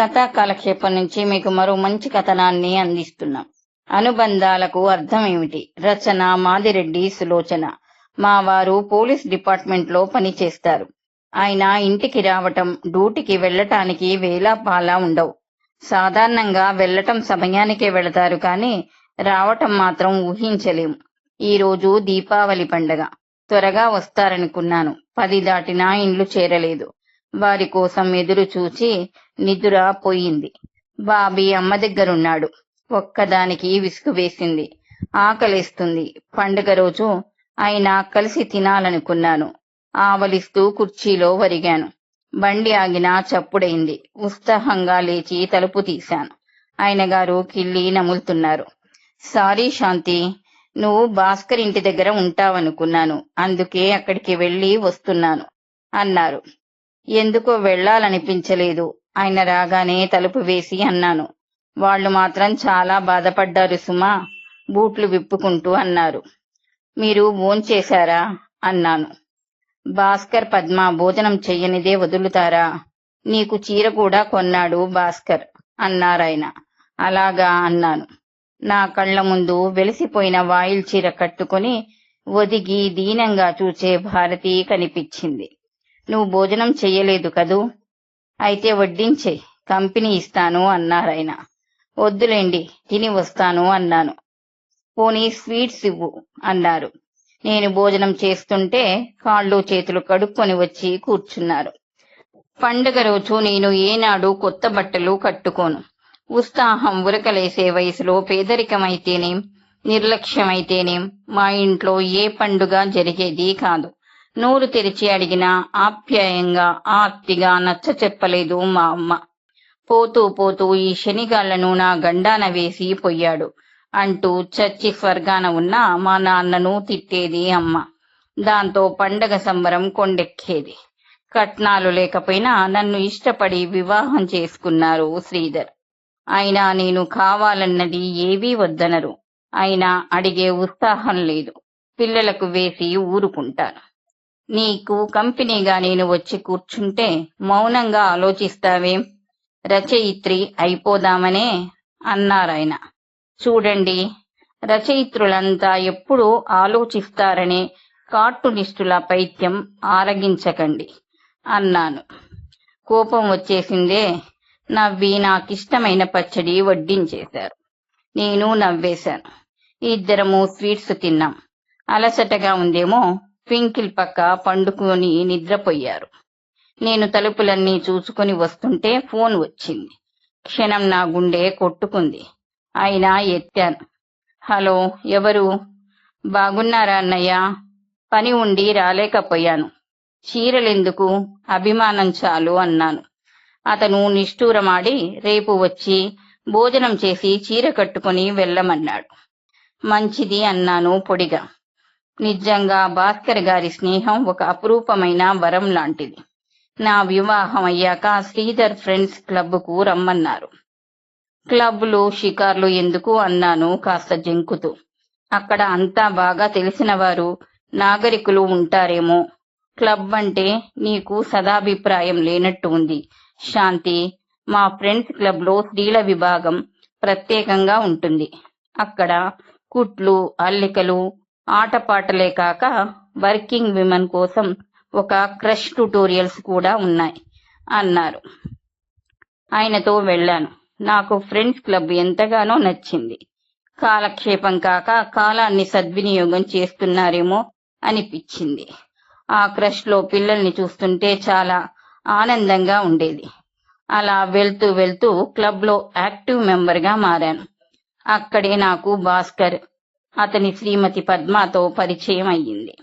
కథా కాలక్షేపం నుంచి మీకు మరో మంచి కథనాన్ని అందిస్తున్నాం. అనుబంధాలకు అర్థం ఏమిటి? రచన మాదిరెడ్డి సులోచన. మా వారు పోలీస్ డిపార్ట్మెంట్లో పనిచేస్తారు. ఆయన ఇంటికి రావటం డ్యూటీకి వెళ్ళటానికి వేలా పాలా ఉండవు. సాధారణంగా వెళ్ళటం సమయానికే వెళతారు కానీ రావటం మాత్రం ఊహించలేము. ఈ రోజు దీపావళి పండగ. త్వరగా వస్తారనుకున్నాను. పది దాటినా ఇండ్లు చేరలేదు. వారి కోసం ఎదురు చూచి నిదుర పోయింది బాబీ అమ్మ దగ్గరున్నాడు. ఒక్కదానికి విసుగు వేసింది. ఆకలిస్తుంది. పండుగ రోజు ఆయన కలిసి తినాలనుకున్నాను. ఆవలిస్తూ కుర్చీలో వరిగాను బండి ఆగినా చప్పుడైంది. ఉత్సాహంగా లేచి తలుపు తీశాను. ఆయన గారు కిల్లి నములుతున్నారు. సారీ శాంతి నువ్వు భాస్కర్ ఇంటి దగ్గర ఉంటావనుకున్నాను. అందుకే అక్కడికి వెళ్ళి వస్తున్నాను అన్నారు. ఎందుకో వెళ్ళాలనిపించలేదు. ఆయన రాగానే తలుపు వేసి అన్నాను. వాళ్ళు మాత్రం చాలా బాధపడ్డారు సుమా. బూట్లు విప్పుకుంటూ అన్నారు. మీరు భోంచేశారా? అన్నాను. భాస్కర్ పద్మ భోజనం చెయ్యనిదే వదులుతారా? నీకు చీర కూడా కొన్నాడు భాస్కర్ అన్నారాయన అలాగా అన్నాను. నా కళ్ళ ముందు వెలిసిపోయిన వాయిల్ చీర కట్టుకుని ఒదిగి దీనంగా చూచే భారతి కనిపించింది. నువ్వు భోజనం చెయ్యలేదు కదూ? అయితే వడ్డించే. కంపెనీ ఇస్తాను అన్నారాయన వద్దులేండి తిని వస్తాను అన్నాను. పోనీ స్వీట్స్ ఇవ్వు అన్నారు. నేను భోజనం చేస్తుంటే కాళ్ళు చేతులు కడుక్కొని వచ్చి కూర్చున్నారు. పండుగ రోజు నేను ఏనాడు కొత్త బట్టలు కట్టుకోను. ఉత్సాహం ఉరకలేసే వయసులో పేదరికమైతేనేం నిర్లక్ష్యమైతేనేం మా ఇంట్లో ఏ పండుగ జరిగేది కాదు. నోరు తెరిచి అడిగినా ఆప్యాయంగా ఆర్తిగా నచ్చ చెప్పలేదు మా అమ్మ. పోతూ పోతూ ఈ శనిగాళ్ళను నా గండాన వేసి పొయ్యాడు. అంటూ చచ్చి స్వర్గాన ఉన్న మా నాన్నను తిట్టేది అమ్మ. దాంతో పండగ సంబరం కొండెక్కేది. కట్నాలు లేకపోయినా నన్ను ఇష్టపడి వివాహం చేసుకున్నారు శ్రీధర్. అయినా నేను కావాలన్నది ఏవీ వద్దనరు. అయినా అడిగే ఉత్సాహం లేదు. పిల్లలకు వేసి ఊరుకుంటాను. నీకు కంపెనీగా నేను వచ్చి కూర్చుంటే మౌనంగా ఆలోచిస్తావేం. రచయిత్రి అయిపోదామనే అన్నారాయన చూడండి రచయిత్రులంతా ఎప్పుడూ ఆలోచిస్తారనే కార్టూనిస్టుల పైత్యం ఆరగించకండి అన్నాను. కోపం వచ్చేసిందే. నవ్వి నాకిష్టమైన పచ్చడి వడ్డించేశారు. నేను నవ్వేశాను. ఇద్దరము స్వీట్స్ తిన్నాం. అలసటగా ఉందేమో పింకిల్ పక్క పండుకొని నిద్రపోయారు. నేను తలుపులన్నీ చూసుకొని వస్తుంటే ఫోన్ వచ్చింది. క్షణం నా గుండె కొట్టుకుంది. అయినా ఎత్తాను. హలో ఎవరు? బాగున్నారా అన్నయ్య? పని ఉండి రాలేకపోయాను. చీరలెందుకు? అభిమానం చాలు అన్నాను. అతను నిష్ఠూరమాడి రేపు వచ్చి భోజనం చేసి చీర కట్టుకుని వెళ్ళమన్నాడు. మంచిది అన్నాను పొడిగా. నిజంగా భాస్కర్ గారి స్నేహం ఒక అపురూపమైన వరం లాంటిది. నా వివాహం అయ్యాక శ్రీధర్ ఫ్రెండ్స్ క్లబ్కు రమ్మన్నారు. క్లబ్లు షికార్లు ఎందుకు అన్నాను కాస్త జంకుతూ. అక్కడ అంతా బాగా తెలిసిన వారు నాగరికులు ఉంటారేమో. క్లబ్ అంటే నీకు సదాభిప్రాయం లేనట్టు ఉంది. శాంతి మా ఫ్రెండ్స్ క్లబ్లో స్త్రీల విభాగం ప్రత్యేకంగా ఉంటుంది. అక్కడ కుట్లు అల్లికలు ఆటపాటలే కాక వర్కింగ్ విమెన్ కోసం ఒక క్రష్ ట్యుటోరియల్స్ కూడా ఉన్నాయి అన్నారు. ఆయనతో వెళ్ళాను. నాకు ఫ్రెండ్స్ క్లబ్ ఎంతగానో నచ్చింది. కాలక్షేపం కాక కాలాన్ని సద్వినియోగం చేస్తున్నారేమో అనిపించింది. ఆ క్రష్లో పిల్లల్ని చూస్తుంటే చాలా ఆనందంగా ఉండేది. అలా వెళ్తూ వెళ్తూ క్లబ్లో యాక్టివ్ మెంబర్గా మారాను. అక్కడే నాకు భాస్కర్ అతని శ్రీమతి పద్మతో పరిచయం అయ్యింది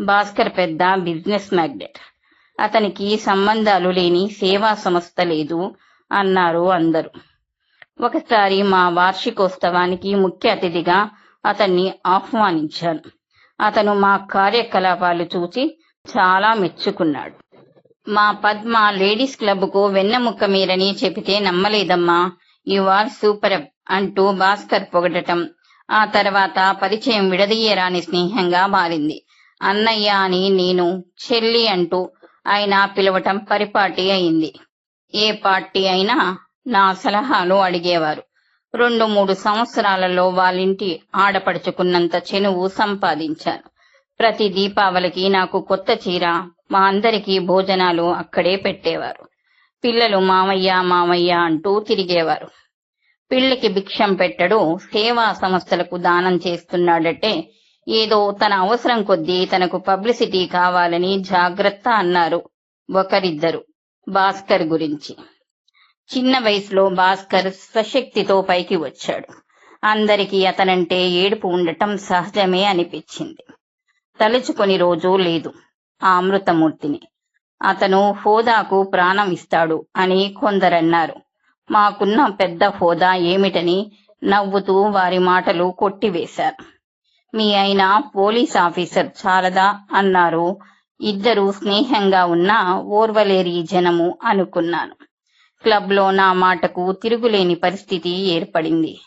భాస్కర్ పెద్ద బిజినెస్ మ్యాగ్నెట్. అతనికి సంబంధాలు లేని సేవా సంస్థ లేదు అన్నారు అందరూ. ఒకసారి మా వార్షికోత్సవానికి ముఖ్య అతిథిగా అతన్ని ఆహ్వానించాను. అతను మా కార్యకలాపాలు చూసి చాలా మెచ్చుకున్నాడు. మా పద్మ లేడీస్ క్లబ్కు వెన్నెముక్క మీరని చెబితే నమ్మలేదమ్మా యు ఆర్ సూపర్ అంటూ భాస్కర్ పొగడటం ఆ తర్వాత పరిచయం విడదీయరాని స్నేహంగా మారింది. అన్నయ్య అని నేను చెల్లి అంటూ ఆయన పిలవటం పరిపాటి అయింది. ఏ పార్టీ అయినా నా సలహాలు అడిగేవారు. రెండు మూడు సంవత్సరాలలో వాళ్ళింటి ఆడపడుచుకున్నంత చెనువు సంపాదించాను. ప్రతి దీపావళికి నాకు కొత్త చీర మా అందరికీ భోజనాలు అక్కడే పెట్టేవారు. పిల్లలు మామయ్య మామయ్య అంటూ తిరిగేవారు. పిల్లికి భిక్షం పెట్టడు సేవా సంస్థలకు దానం చేస్తున్నాడంటే ఏదో తన అవసరం కొద్దీ తనకు పబ్లిసిటీ కావాలని జాగ్రత్త అన్నారు ఒకరిద్దరు భాస్కర్ గురించి. చిన్న వయసులో భాస్కర్ స్వశక్తితో పైకి వచ్చాడు. అందరికీ అతనంటే ఏడుపు ఉండటం సహజమే అనిపించింది. తలుచుకొని రోజు లేదు ఆ అమృతమూర్తిని. అతను హోదాకు ప్రాణం ఇస్తాడు అని కొందరన్నారు. మాకున్న పెద్ద హోదా ఏమిటని నవ్వుతూ వారి మాటలు కొట్టివేశారు. మీ అయిన పోలీస్ ఆఫీసర్ చాలదా అన్నారు ఇద్దరు స్నేహంగా ఉన్న ఓర్వలేరి జనము అనుకున్నాను. క్లబ్లో నా మాటకు తిరుగులేని పరిస్థితి ఏర్పడింది.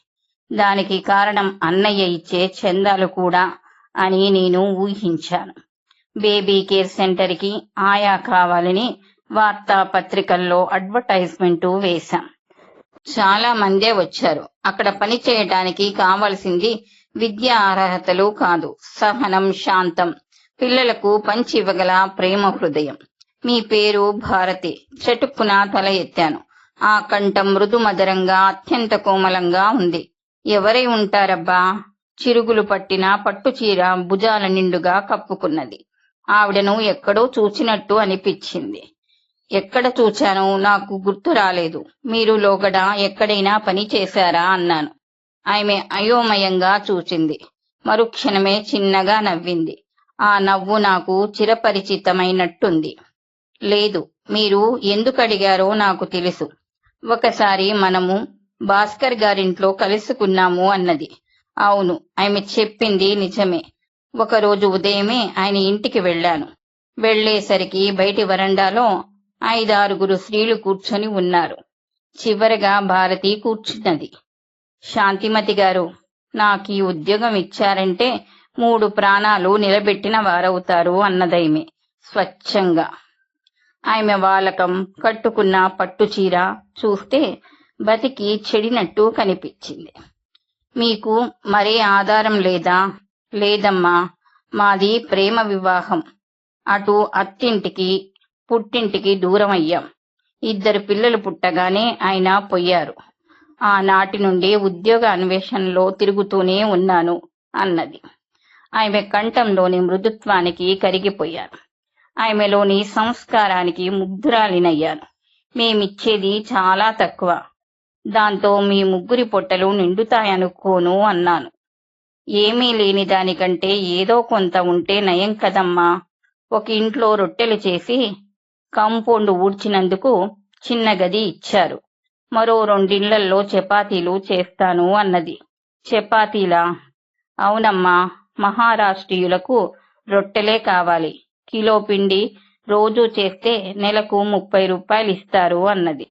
దానికి కారణం అన్నయ్య ఇచ్చే చందాలు కూడా అని నేను ఊహించాను. బేబీ కేర్ సెంటర్కి ఆయా కావాలని వార్తాపత్రికల్లో అడ్వర్టైజ్మెంటు వేశాం. చాలా మందే వచ్చారు. అక్కడ పని చేయటానికి కావలసింది విద్య అర్హతలు కాదు. సహనం శాంతం. పిల్లలకు పంచి ఇవ్వగల ప్రేమ హృదయం. మీ పేరు భారతి. చటుక్కున తల ఎత్తాను. ఆ కంఠం మృదుమధరంగా అత్యంత కోమలంగా ఉంది. ఎవరై ఉంటారబ్బా? చిరుగులు పట్టిన పట్టుచీర భుజాల నిండుగా కప్పుకున్నది. ఆవిడను ఎక్కడో చూచినట్టు అనిపించింది. ఎక్కడ చూచానో నాకు గుర్తు రాలేదు. మీరు లోగడ ఎక్కడైనా పని చేశారా? అన్నాను. ఆమె అయోమయంగా చూచింది. మరుక్షణమే చిన్నగా నవ్వింది. ఆ నవ్వు నాకు చిరపరిచితమైనట్టుంది. లేదు మీరు ఎందుకు అడిగారో నాకు తెలుసు. ఒకసారి మనము భాస్కర్ గారింట్లో కలుసుకున్నాము అన్నది. అవును ఆమె చెప్పింది నిజమే. ఒకరోజు ఉదయమే ఆయన ఇంటికి వెళ్ళాను. వెళ్ళేసరికి బయటి వరండాలో ఐదారుగురు స్త్రీలు కూర్చొని ఉన్నారు. చివరగా భారతి కూర్చున్నది. శాంతిమతి గారు నాకు ఈ ఉద్యోగం ఇచ్చారంటే మూడు ప్రాణాలు నిలబెట్టిన వారవుతారు అన్నదైమే. స్వచ్ఛంగా. ఆమె వాలకం కట్టుకున్న పట్టు చీర చూస్తే బతికి చెడినట్టు కనిపించింది. మీకు మరే ఆధారం లేదా? లేదమ్మా మాది ప్రేమ వివాహం. అటు అత్తింటికి పుట్టింటికి దూరం అయ్యాం. ఇద్దరు పిల్లలు పుట్టగానే ఆయన పోయారు. ఆనాటి నుండి ఉద్యోగ అన్వేషణలో తిరుగుతూనే ఉన్నాను అన్నది. ఆమె కంఠంలోని మృదుత్వానికి కరిగిపోయాను ఆమెలోని సంస్కారానికి ముగ్ధురాలినయ్యాను మేమిచ్చేది చాలా తక్కువ. దాంతో మీ ముగ్గురి పొట్టలు నిండుతాయనుకోను అన్నాను. ఏమీ లేని దానికంటే ఏదో కొంత ఉంటే నయం కదమ్మా. ఒక ఇంట్లో రొట్టెలు చేసి కాంపౌండ్ ఊడ్చినందుకు చిన్న గది ఇచ్చారు. మరో రెండిళ్ళల్లో చపాతీలు చేస్తాను అన్నది. చపాతీలా? అవునమ్మా మహారాష్ట్రీయులకు రొట్టెలే కావాలి. కిలో పిండి రోజు చేస్తే నెలకు ముప్పై రూపాయలు ఇస్తారు అన్నది.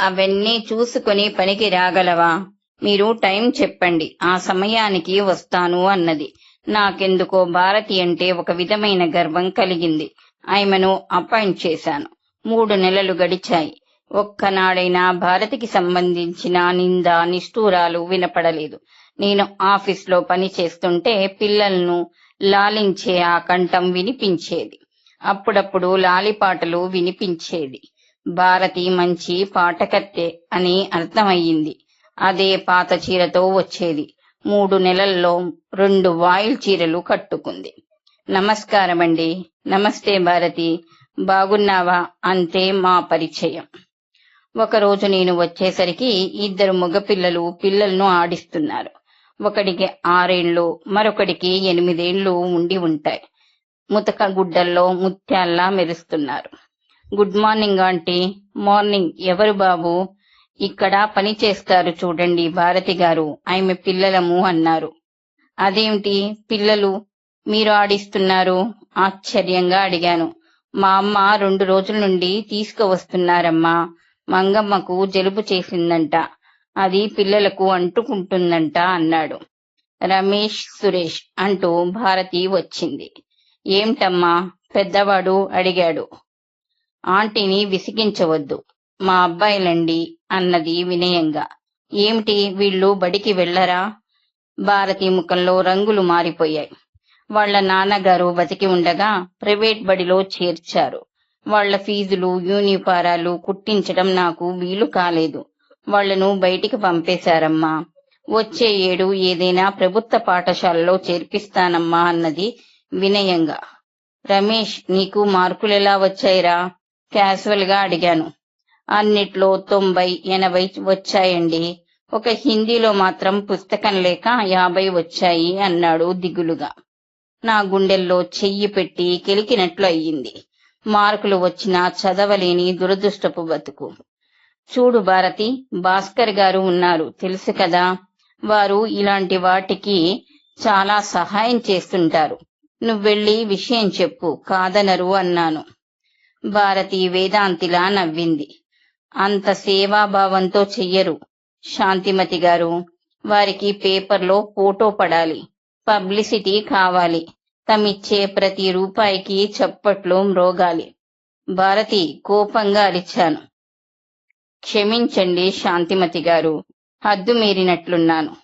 అవన్నీ చూసుకొని పనికి రాగలవా? మీరు టైం చెప్పండి ఆ సమయానికి వస్తాను అన్నది. నాకెందుకో భారతి అంటే ఒక విధమైన గర్వం కలిగింది. ఆమెను అపాయింట్ చేశాను. మూడు నెలలు గడిచాయి. ఒక్కనాడైనా భారతికి సంబంధించిన నింద నిష్ఠూరాలు వినపడలేదు. నేను ఆఫీస్లో పని చేస్తుంటే పిల్లలను లాలించే ఆ కంఠం వినిపించేది. అప్పుడప్పుడు లాలిపాటలు వినిపించేది. భారతి మంచి పాటకత్తె అని అర్థమయ్యింది. అదే పాత చీరతో వచ్చేది. మూడు నెలల్లో రెండు వాయిల్ చీరలు కట్టుకుంది. నమస్కారమండి. నమస్తే భారతి. బాగున్నావా? అంతే మా పరిచయం. ఒకరోజు నేను వచ్చేసరికి ఇద్దరు మగపిల్లలు పిల్లలను ఆడిస్తున్నారు. ఒకడికి ఆరేళ్ళు మరొకడికి ఎనిమిదేళ్ళు ఉండి ఉంటాయి. ముతక గుడ్డల్లో ముత్యాల్లా మెరుస్తున్నారు. Good morning aunty. మార్నింగ్. ఎవరు బాబు? ఇక్కడ పని చేస్తారు చూడండి భారతి గారు. ఆమె పిల్లలము అన్నారు. అదేమిటి పిల్లలు? మీరు ఆడిస్తున్నారు? ఆశ్చర్యంగా అడిగాను. మా అమ్మ రెండు రోజుల నుండి తీసుకువస్తున్నారమ్మా. మంగమ్మకు జలుబు చేసిందంట. అది పిల్లలకు అంటుకుంటుందంట అన్నాడు. రమేష్ సురేష్ అంటూ భారతి వచ్చింది. ఏమిటమ్మా? పెద్దవాడు అడిగాడు. ఆంటీని విసిగించవద్దు. మా అబ్బాయిలండి అన్నది వినయంగా. ఏమిటి వీళ్ళు బడికి వెళ్ళరా? భారతి ముఖంలో రంగులు మారిపోయాయి. వాళ్ళ నాన్నగారు బతికి ఉండగా ప్రైవేట్ బడిలో చేర్చారు. వాళ్ళ ఫీజులు యూనిఫారాలు కుట్టించడం నాకు వీలు కాలేదు. వాళ్ళను బయటికి పంపేశారమ్మా. వచ్చే ఏడు ఏదైనా ప్రభుత్వ పాఠశాలలో చేర్పిస్తానమ్మా అన్నది వినయంగా. రమేష్ నీకు మార్కులెలా వచ్చాయిరా? క్యాజువల్గా అడిగాను. అన్నిట్లో తొంభై ఎనభై వచ్చాయండి. ఒక హిందీలో మాత్రం పుస్తకం లేక యాభై వచ్చాయి అన్నాడు దిగులుగా. నా గుండెల్లో చెయ్యి పెట్టి కెలికినట్లు అయ్యింది. మార్కులు వచ్చినా చదవలేని దురదృష్టపు బతుకు. చూడు భారతి భాస్కర్ గారు ఉన్నారు. తెలుసు కదా వారు ఇలాంటి వాటికి చాలా సహాయం చేస్తుంటారు. నువ్వెళ్ళి విషయం చెప్పు కాదనరు అన్నాను. భారతి వేదాంతిలా నవ్వింది. అంత సేవాభావంతో చెయ్యరు. శాంతిమతి గారు వారికి పేపర్లో ఫోటో పడాలి. పబ్లిసిటీ కావాలి. తమిచ్చే ప్రతి రూపాయికి చప్పట్లు మ్రోగాలి. భారతి కోపంగా అరిచాను. క్షమించండి శాంతిమతి గారు హద్దు మీరినట్లున్నాను.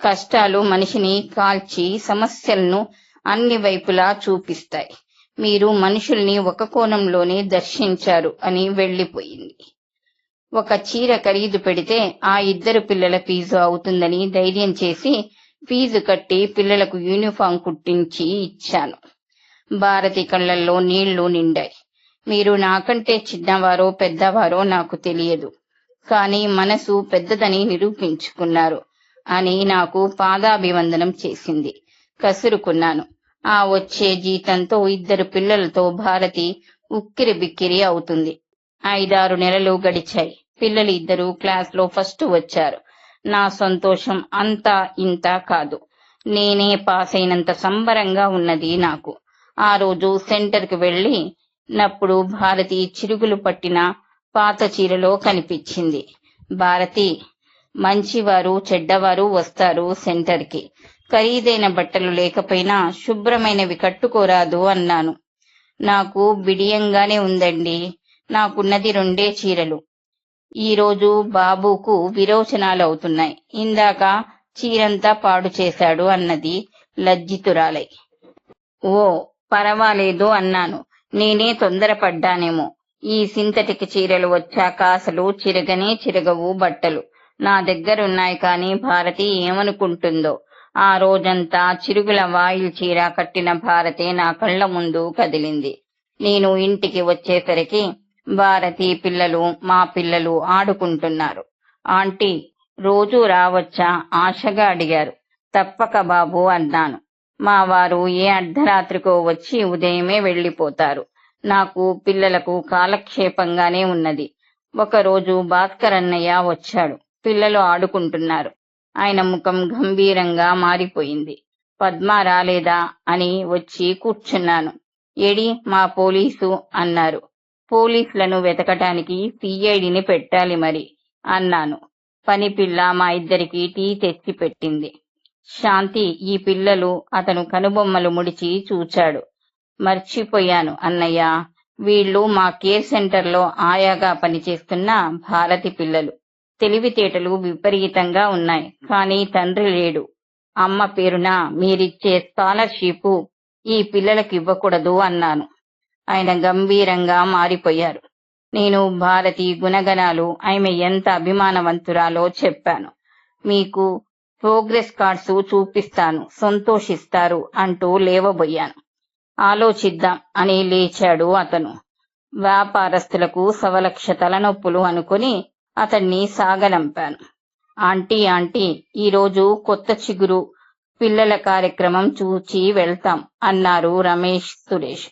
కష్టాలు మనిషిని కాల్చి సమస్యలను అన్ని వైపులా చూపిస్తాయి. మీరు మనుషుల్ని ఒక కోణంలోనే దర్శించారు అని వెళ్ళిపోయింది ఒక చీర ఖరీదు పెడితే ఆ ఇద్దరు పిల్లల ఫీజు అవుతుందని ధైర్యం చేసి ఫీజు కట్టి పిల్లలకు యూనిఫామ్ కుట్టించి ఇచ్చాను. భారతి కళ్ళల్లో నీళ్ళు నిండాయి. మీరు నాకంటే చిన్నవారో పెద్దవారో నాకు తెలియదు. కానీ మనసు పెద్దదని నిరూపించుకున్నారు అని నాకు పాదాభివందనం చేసింది. కసురుకున్నాను. ఆ వచ్చే జీతంతో ఇద్దరు పిల్లలతో భారతి ఉక్కిరి బిక్కిరి అవుతుంది. ఐదారు నెలలు గడిచాయి. పిల్లలు ఇద్దరు క్లాస్లో ఫస్ట్ వచ్చారు. నా సంతోషం అంతా ఇంత కాదు. నేనే పాస్ అయినంత సంబరంగా ఉన్నది నాకు. ఆ రోజు సెంటర్ వెళ్ళి వెళ్ళి నప్పుడు భారతి చిరుగులు పట్టిన పాత చీరలో కనిపించింది. భారతి మంచివారు చెడ్డవారు వస్తారు సెంటర్కి ఖరీదైన బట్టలు లేకపోయినా శుభ్రమైనవి కట్టుకోరాదు అన్నాను. నాకు బిడియంగానే ఉందండి. నాకున్నది రెండే చీరలు. ఈ రోజు బాబుకు విరోచనాలు అవుతున్నాయి ఇందాక చీరంతా పాడు చేశాడు అన్నది లజ్జితురాలై. ఓ పర్వాలేదు అన్నాను. నేనే తొందరపడ్డానేమో. ఈ సింథటిక్ చీరలు వచ్చాక అసలు చిరగనే చిరగవు బట్టలు. నా దగ్గరున్నాయి కానీ భారతి ఏమనుకుంటుందో? ఆ రోజంతా చిరుగుల వాయిల్ చీర కట్టిన భారతే నా కళ్ళ ముందు కదిలింది. నేను ఇంటికి వచ్చేసరికి భారతి పిల్లలు మా పిల్లలు ఆడుకుంటున్నారు. ఆంటీ రోజూ రావచ్చా? ఆశగా అడిగారు. తప్పక బాబు అన్నాను. మా వారు ఏ అర్ధరాత్రికో వచ్చి ఉదయమే వెళ్ళిపోతారు నాకు పిల్లలకు కాలక్షేపంగానే ఉన్నది. ఒకరోజు భాస్కర్ అన్నయ్య వచ్చాడు. పిల్లలు ఆడుకుంటున్నారు. ఆయన ముఖం గంభీరంగా మారిపోయింది. పద్మ రాలేదా అని వచ్చి కూర్చున్నాను. ఏడి మా పోలీసు అన్నారు. పోలీసులను వెతకటానికి సిఐడిని పెట్టాలి మరి అన్నాను. పని పిల్ల మా ఇద్దరికి టీ తెచ్చి పెట్టింది. శాంతి ఈ పిల్లలు అతను కనుబొమ్మలు ముడిచి చూచాడు. మర్చిపోయాను అన్నయ్య. వీళ్ళు మా కేర్ సెంటర్లో ఆయాగా పనిచేస్తున్న భారతి పిల్లలు. తెలివితేటలు విపరీతంగా ఉన్నాయి కానీ తండ్రి లేడు. అమ్మ పేరున మీరిచ్చే స్కాలర్షిప్ ఈ పిల్లలకు ఇవ్వకూడదు అన్నాను. ఆయన గంభీరంగా మారిపోయారు. నేను భారతి గుణగణాలు ఆమె ఎంత అభిమానవంతురాలో చెప్పాను. మీకు ప్రోగ్రెస్ కార్డ్స్ చూపిస్తాను సంతోషిస్తారు అంటూ లేవబోయాను. ఆలోచిద్దాం అని లేచాడు అతను. వ్యాపారస్తులకు సవలక్ష తలనొప్పులు అనుకుని అతన్ని సాగనంపాను. ఆంటీ ఆంటీ ఈరోజు కొత్త చిగురు పిల్లల కార్యక్రమం చూచి వెళ్తాం అన్నారు రమేష్ సురేష్.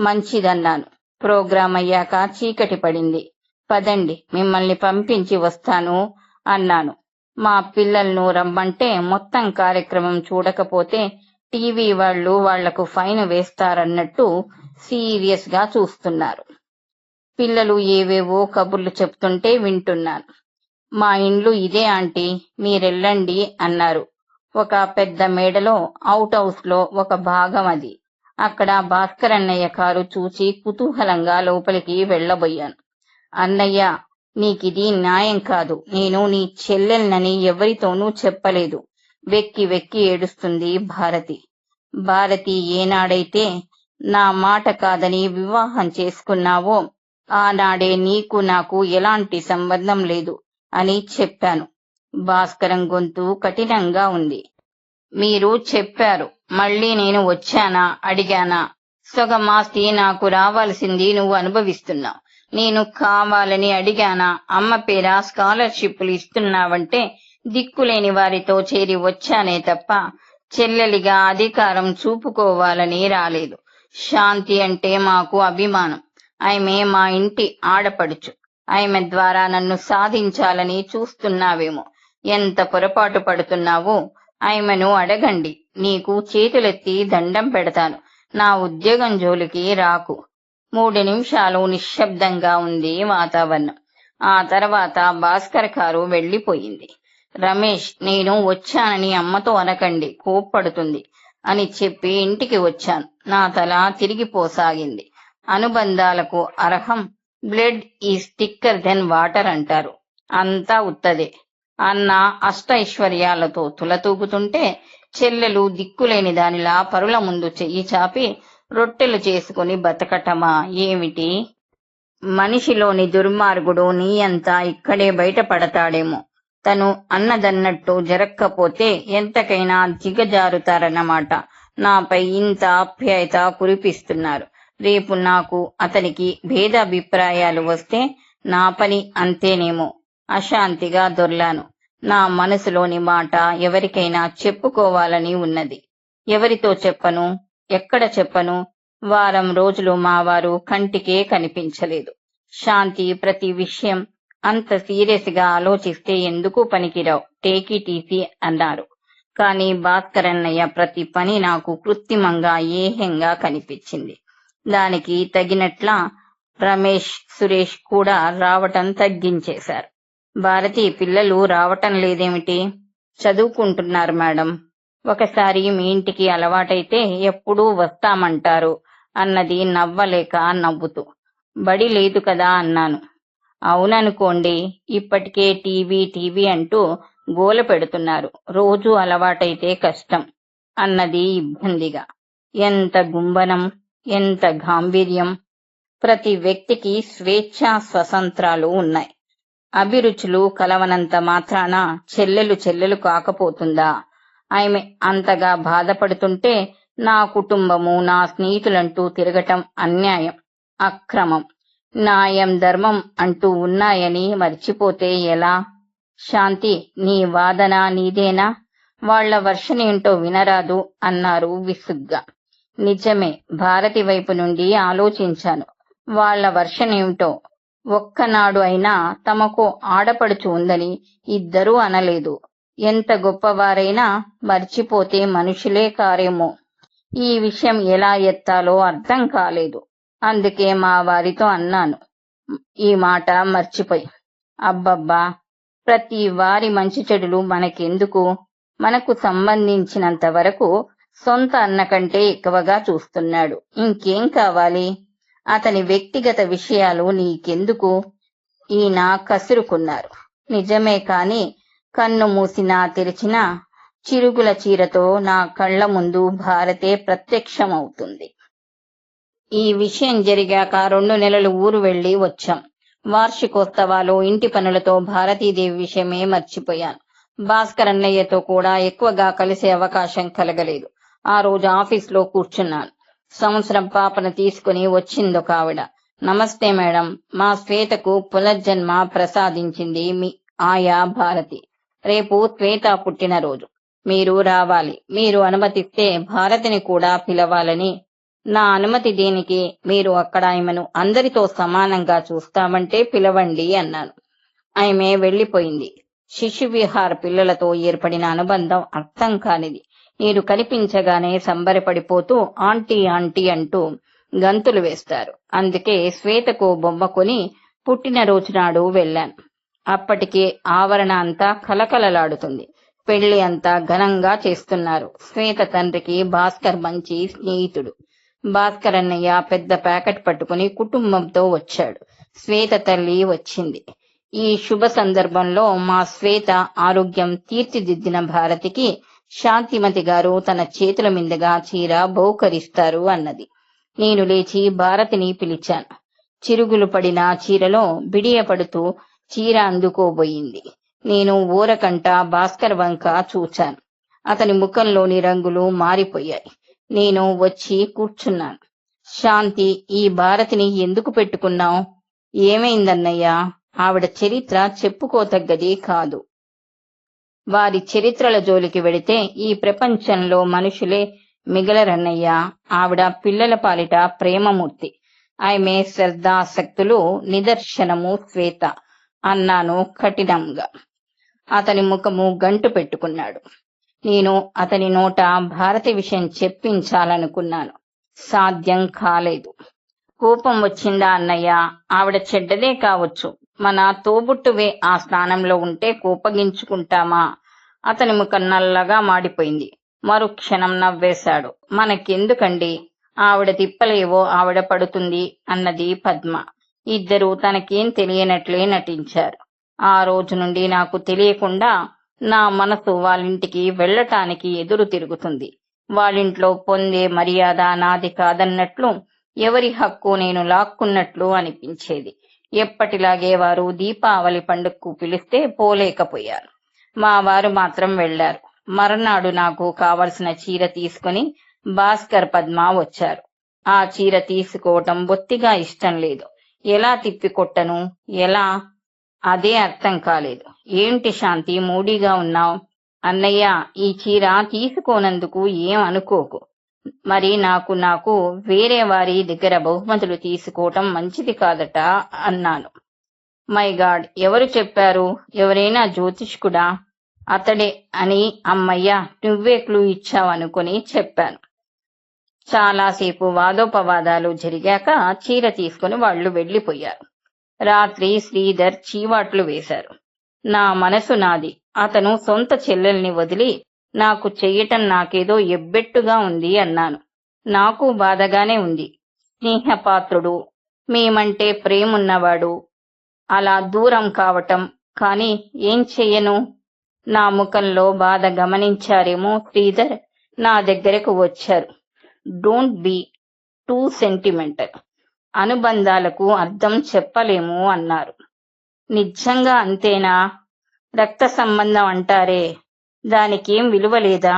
మంచిదన్నాను. ప్రోగ్రాం అయ్యాక చీకటి పడింది. పదండి మిమ్మల్ని పంపించి వస్తాను అన్నాను. మా పిల్లలను రమ్మంటే మొత్తం కార్యక్రమం చూడకపోతే టీవీ వాళ్ళు వాళ్ళకు ఫైన్ వేస్తారన్నట్టు సీరియస్గా చూస్తున్నారు. పిల్లలు ఏవేవో కబుర్లు చెప్తుంటే వింటున్నాను. మా ఇండ్లు ఇదే ఆంటీ మీరెళ్ళండి అన్నారు. ఒక పెద్ద మేడలో అవుట్ హౌస్లో ఒక భాగం అది. అక్కడ భాస్కర్ అన్నయ్య కారు చూసి కుతూహలంగా లోపలికి వెళ్ళబోయాను. అన్నయ్య నీకిది న్యాయం కాదు. నేను నీ చెల్లెల్నని ఎవరితోనూ చెప్పలేదు. వెక్కి వెక్కి ఏడుస్తుంది భారతి. భారతి ఏనాడైతే నా మాట కాదని వివాహం చేసుకున్నావో ఆనాడే నీకు నాకు ఎలాంటి సంబంధం లేదు అని చెప్పాను. భాస్కరం గొంతు కఠినంగా ఉంది. మీరు చెప్పారు. మళ్ళీ నేను వచ్చానా? అడిగానా? సొగమాస్తి నాకు రావాల్సింది నువ్వు అనుభవిస్తున్నావు. నేను కావాలని అడిగానా? అమ్మ పేర స్కాలర్షిప్లు ఇస్తున్నావంటే దిక్కులేని వారితో చేరి వచ్చానే తప్ప చెల్లెలిగా అధికారం చూపుకోవాలని రాలేదు. శాంతి అంటే మాకు అభిమానం. ఆమె మా ఇంటి ఆడపడుచు. ఆమె ద్వారా నన్ను సాధించాలని చూస్తున్నావేమో. ఎంత పొరపాటు పడుతున్నావో ఆమెను అడగండి. నీకు చేతులెత్తి దండం పెడతాను. నా ఉద్యోగం జోలికి రాకు. మూడు నిమిషాలు నిశ్శబ్దంగా ఉంది వాతావరణం. ఆ తర్వాత భాస్కర్ కారు వెళ్ళిపోయింది రమేష్ నేను వచ్చానని అమ్మతో అనకండి కోప్పడుతుంది అని చెప్పి ఇంటికి వచ్చాను. నా తల తిరిగిపోసాగింది అనుబంధాలకు అర్హం blood is thicker than water అంటారు. అంతా ఉత్తదే. అన్న అష్టైశ్వర్యాలతో తులతూగుతుంటే చెల్లెలు దిక్కులేని దానిలా పరుల ముందు చెయ్యి చాపి రొట్టెలు చేసుకుని బతకటమా? ఏమిటి? మనిషిలోని దుర్మార్గుడు నీ అంతా ఇక్కడే బయటపడతాడేమో. తను అన్నదన్నట్టు జరక్కపోతే ఎంతకైనా దిగజారుతారన్నమాట. నాపై ఇంత ఆప్యాయత కురిపిస్తున్నారు. రేపు నాకు అతనికి భేదాభిప్రాయాలు వస్తే నా పని అంతేనేమో. అశాంతిగా దొర్లాను. నా మనసులోని మాట ఎవరికైనా చెప్పుకోవాలని ఉన్నది. ఎవరితో చెప్పను? ఎక్కడ చెప్పను? వారం రోజులు మా వారు కంటికే కనిపించలేదు. శాంతి ప్రతి విషయం అంత సీరియస్గా ఆలోచిస్తే ఎందుకు పనికిరావు? టేకి ఇట్ అన్నారు. కానీ భాస్కర్ అన్నయ్య ప్రతి పని నాకు కృత్రిమంగా ఏహ్యంగా కనిపించింది. దానికి తగినట్ల రమేష్ సురేష్ కూడా రావటం తగ్గించేశారు. భారతి పిల్లలు రావటం లేదేమిటి? చదువుకుంటున్నారు మేడం. ఒకసారి మీ ఇంటికి అలవాటైతే ఎప్పుడూ వస్తామంటారు అన్నది నవ్వలేక నవ్వుతూ. బడి లేదు కదా అన్నాను. అవుననుకోండి ఇప్పటికే టీవీ టీవీ అంటూ గోల పెడుతున్నారు. రోజు అలవాటైతే కష్టం అన్నది ఇబ్బందిగా. ఎంత గుంబనం ఎంత గాంభీర్యం. ప్రతి వ్యక్తికి స్వేచ్ఛ స్వతంత్రాలు ఉన్నాయి. అభిరుచులు కలవనంత మాత్రాన చెల్లెలు చెల్లెలు కాకపోతుందా? ఆమె అంతగా బాధపడుతుంటే నా కుటుంబము నా స్నేహితులంటూ తిరగటం అన్యాయం అక్రమం. న్యాయం ధర్మం అంటూ ఉన్నాయని మర్చిపోతే ఎలా? శాంతి నీ వాదన నీదేనా? వాళ్ళ వర్షనేంటో వినరాదు అన్నారు విసుగ్గా. నిజమే భారతి వైపు నుండి ఆలోచించాను. వాళ్ళ వర్షనేమిటో ఒక్కనాడు అయినా తమకు ఆడపడుచు ఉందని ఇద్దరూ అనలేదు. ఎంత గొప్పవారైనా మర్చిపోతే మనుషులే కారేమో. ఈ విషయం ఎలా ఎత్తాలో అర్థం కాలేదు. అందుకే మా వారితో అన్నాను. ఈ మాట మర్చిపోయి. అబ్బబ్బా! ప్రతి వారి మంచి చెడులు మనకెందుకు? మనకు సంబంధించినంత వరకు సొంత అన్న కంటే ఎక్కువగా చూస్తున్నాడు. ఇంకేం కావాలి? అతని వ్యక్తిగత విషయాలు నీకెందుకు? ఈయన కసురుకున్నారు. నిజమే కాని కన్ను మూసినా తెరిచినా చిరుగుల చీరతో నా కళ్ళ ముందు భారతే ప్రత్యక్షమవుతుంది. ఈ విషయం జరిగాక రెండు నెలలు ఊరు వెళ్ళి వచ్చాం. వార్షికోత్సవాలు ఇంటి పనులతో భారతీదేవి విషయమే మర్చిపోయాను. భాస్కర్ అన్నయ్యతో కూడా ఎక్కువగా కలిసే అవకాశం కలగలేదు. ఆ రోజు ఆఫీస్లో కూర్చున్నాను. సంవత్సరం పాపను తీసుకుని వచ్చిందొక ఆవిడ నమస్తే మేడం మా శ్వేతకు పునర్జన్మ ప్రసాదించింది మీ ఆయా భారతి. రేపు శ్వేత పుట్టినరోజు. మీరు రావాలి. మీరు అనుమతిస్తే భారతిని కూడా పిలవాలని. నా అనుమతి దీనికి? మీరు అక్కడ ఆమెను అందరితో సమానంగా చూస్తామంటే పిలవండి అన్నాను. ఆమె వెళ్ళిపోయింది శిశు విహార్ పిల్లలతో ఏర్పడిన అనుబంధం అర్థం కానిది. మీరు కనిపించగానే సంబరపడిపోతూ ఆంటీ ఆంటీ అంటూ గంతులు వేస్తారు. అందుకే శ్వేతకు బొమ్మ కొని పుట్టినరోజు నాడు వెళ్ళాను అప్పటికే ఆవరణ అంతా కలకలలాడుతుంది. పెళ్ళి అంతా ఘనంగా చేస్తున్నారు. శ్వేత తండ్రికి భాస్కర్ మంచి స్నేహితుడు. భాస్కర్ అన్నయ్య పెద్ద ప్యాకెట్ పట్టుకుని కుటుంబంతో వచ్చాడు. శ్వేత తల్లి వచ్చింది. ఈ శుభ సందర్భంలో మా శ్వేత ఆరోగ్యం తీర్చిదిద్దిన భారతికి శాంతిమతి గారు తన చేతుల మీదుగా చీర బహుకరిస్తారు అన్నది. నేను లేచి భారతిని పిలిచాను. చిరుగులు పడిన చీరలో బిడియపడుతూ చీర అందుకోబోయింది. నేను ఊరకంట భాస్కర్ వంక చూచాను. అతని ముఖంలోని రంగులు మారిపోయాయి. నేను వచ్చి కూర్చున్నాను. శాంతి ఈ భారతిని ఎందుకు పెట్టుకున్నావు? ఏమైందన్నయ్యా? ఆవిడ చరిత్ర చెప్పుకోతగ్గది కాదు. వారి చరిత్రల జోలికి వెడితే ఈ ప్రపంచంలో మనుషులే మిగలరన్నయ్యా. ఆవిడ పిల్లల పాలిట ప్రేమమూర్తి. ఆమె శ్రద్ధాసక్తులు నిదర్శనము శ్వేత అన్నాను కఠినంగా. అతని ముఖము గంటు పెట్టుకున్నాడు. నేను అతని నోట భారతి విషయం చెప్పించాలనుకున్నాను. సాధ్యం కాలేదు. కోపం వచ్చిందా అన్నయ్య? ఆవిడ చెడ్డదే కావచ్చు. మన తోబుట్టువే ఆ స్థానంలో ఉంటే కోపగించుకుంటామా? అతని ముఖం నల్లగా మాడిపోయింది. మరు క్షణం నవ్వేశాడు. మనకెందుకండి? ఆవిడ తిప్పలేవో ఆవిడ పడుతుంది అన్నది పద్మ. ఇద్దరూ తనకేం తెలియనట్లే నటించారు. ఆ రోజు నుండి నాకు తెలియకుండా నా మనసు వాళ్ళింటికి వెళ్ళటానికి ఎదురు తిరుగుతుంది. వాళ్ళింట్లో పొందే మర్యాద నాది కాదన్నట్లు ఎవరి హక్కు నేను లాక్కున్నట్లు అనిపించేది. ఎప్పటిలాగే వారు దీపావళి పండుగకు పిలిస్తే పోలేకపోయారు. మా వారు మాత్రం వెళ్ళారు మర్నాడు నాకు కావలసిన చీర తీసుకుని భాస్కర్ పద్మ వచ్చారు. ఆ చీర తీసుకోవటం బొత్తిగా ఇష్టం లేదు. ఎలా తిప్పికొట్టను? ఎలా? అదే అర్థం కాలేదు. ఏంటి శాంతి మూడీగా ఉన్నావు? అన్నయ్య ఈ చీర తీసుకోనందుకు ఏం అనుకోకు మరి నాకు నాకు వేరే వారి దగ్గర బహుమతులు తీసుకోవటం మంచిది కాదట అన్నాను. మై గాడ్ ఎవరు చెప్పారు? ఎవరైనా జ్యోతిష్కుడా? అతడే అని అమ్మయ్య నువ్వే క్లూ ఇచ్చావనుకుని చెప్పాను. చాలాసేపు వాదోపవాదాలు జరిగాక చీర తీసుకుని వాళ్ళు వెళ్ళిపోయారు రాత్రి శ్రీధర్ చీవాట్లు వేశారు. నా మనసు నాది. అతను సొంత చెల్లెల్ని వదిలి నాకు చెయ్యటం నాకేదో ఎబ్బెట్టుగా ఉంది అన్నాను. నాకు బాధగానే ఉంది. స్నేహపాత్రుడు మేమంటే ప్రేమున్నవాడు. అలా దూరం కావటం కాని ఏం చెయ్యను నా ముఖంలో బాధ గమనించారేమో శ్రీధర్ నా దగ్గరకు వచ్చారు. Don't be too sentimental. అనుబంధాలకు అర్థం చెప్పలేము అన్నారు. నిజంగా అంతేనా? రక్త సంబంధం అంటారే? దానికేం విలువ లేదా?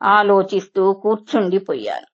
ఆలోచిస్తూ కూర్చుండిపోయాను.